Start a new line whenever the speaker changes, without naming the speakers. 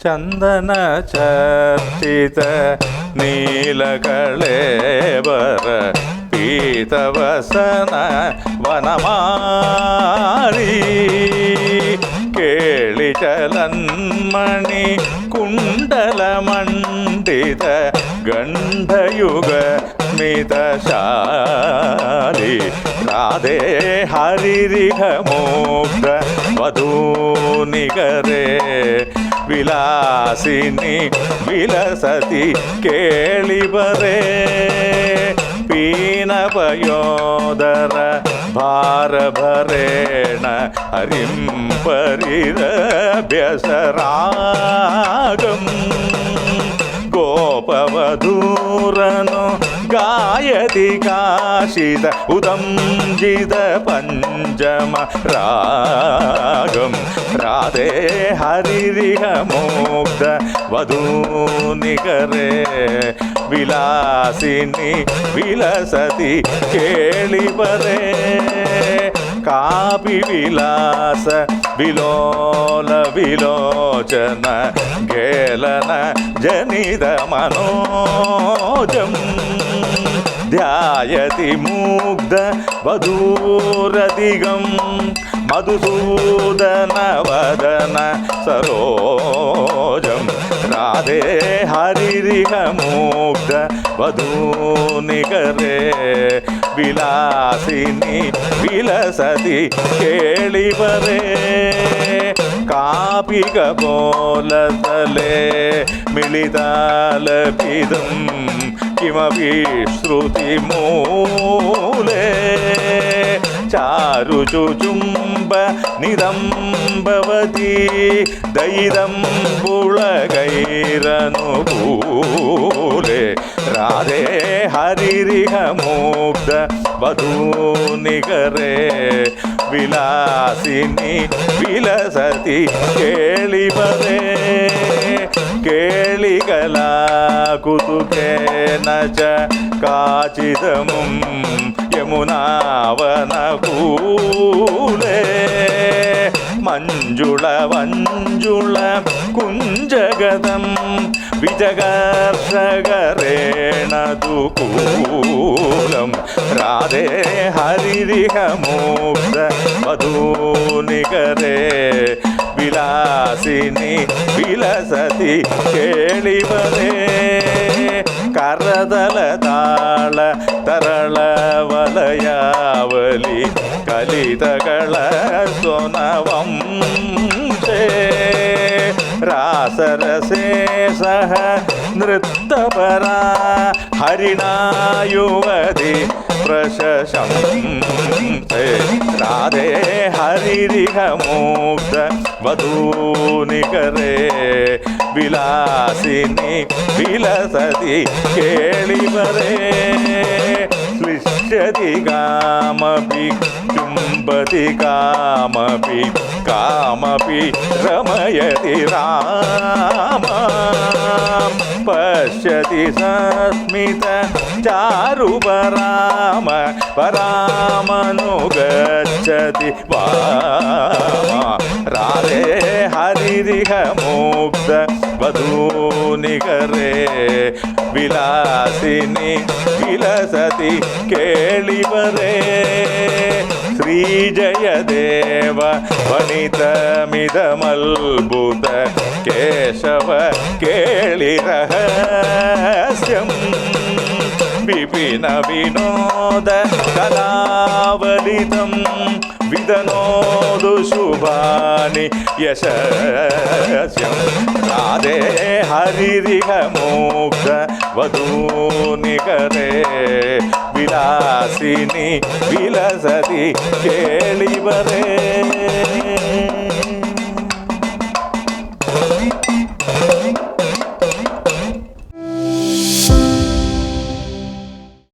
ചന്ദന ചർച്ചിത നീലകളേവർ പീതവസന വനമാരി കേളിചലന്മണി കുണ്ടലമണ്ഡിത ഗണ്ഡയുഗ സ്മിതശാലി രാധേ ഹരിരിഹമോഗ്ധ വധൂനികരേ ವಿಲಾಸಿನಿ ವಿಲಸತಿ ಕೇಳಿಬರೇ ಪೀನಪಯೋದರ ಭಾರಭರೇಣ ಹರಿಂ ಪರಿರ ಬೆಸರಾಗಂ காசித உதஞ்சித பஞ்சம ராகம் ராதே ஹரிரிக மோக்த வதூனிகரே விலாசினி விலசதி கேளிபரே காபி விலாச விலோல விலோச்சன கேலன ஜனித மனோஜம் ധ്യായതി മുഗ്ധ വധൂരധികം മധുസൂദന വദന സരോജം രാധേ ഹരിരിഹമുഗ്ധ വധൂനികരേ വിലാസിനി വിലസതി കേളിവരേ കാപിക പോലതലേ മിളിതാലപിതം किमपि श्रुतिमूले चारुचुचुम्ब निदम्बवती दैदम्बुळगैरनुकूले राधे हरिरिहमोग्ध वधूनिकरे विलासिनि विलसति केळिपदे കുതുകേന ച കാചിതമും യമുനാവനകൂലേ മഞ്ജുള വഞ്ജുള കുഞ്ചഗതം വിജകർഷകരേണതു കൂലം. രാധേ ഹരിരിഹമോഗ്ധ വധൂനികരേ വിലാസിനി വിലസതി കേളിവനേ. കരതല താള തരള വലയാവലി കലിതകള സ്വനവം രാസരസേ സഹ നൃത്തപരാ ഹരിണായുവതി പ്രശശം രാധേ ഹരിരിഹമുഗ്ധ വധൂനികരേ വിലാസിനി വിലസതി കേളിവരേ ശ്ലിഷ്യതി കാമപി ചുംബതി കാമപി കാമപി രമയതി രാമ पश्यति सस्मित चारुपराम परामनुगच्छति। वा रारे हरिहमुक्त वधूनिकरे विलासिनि विलसति केळिवरे। श्रीजयदेव वणितमिदमल्बुत केशव के ரகசியம் விபின வினோத கலாவலிதம் விதனோது சுபானி யசம் ராதே ஹரிரிக மோக்ஷ வதூனிகரே விலாசினி விலசதி கேளிவரே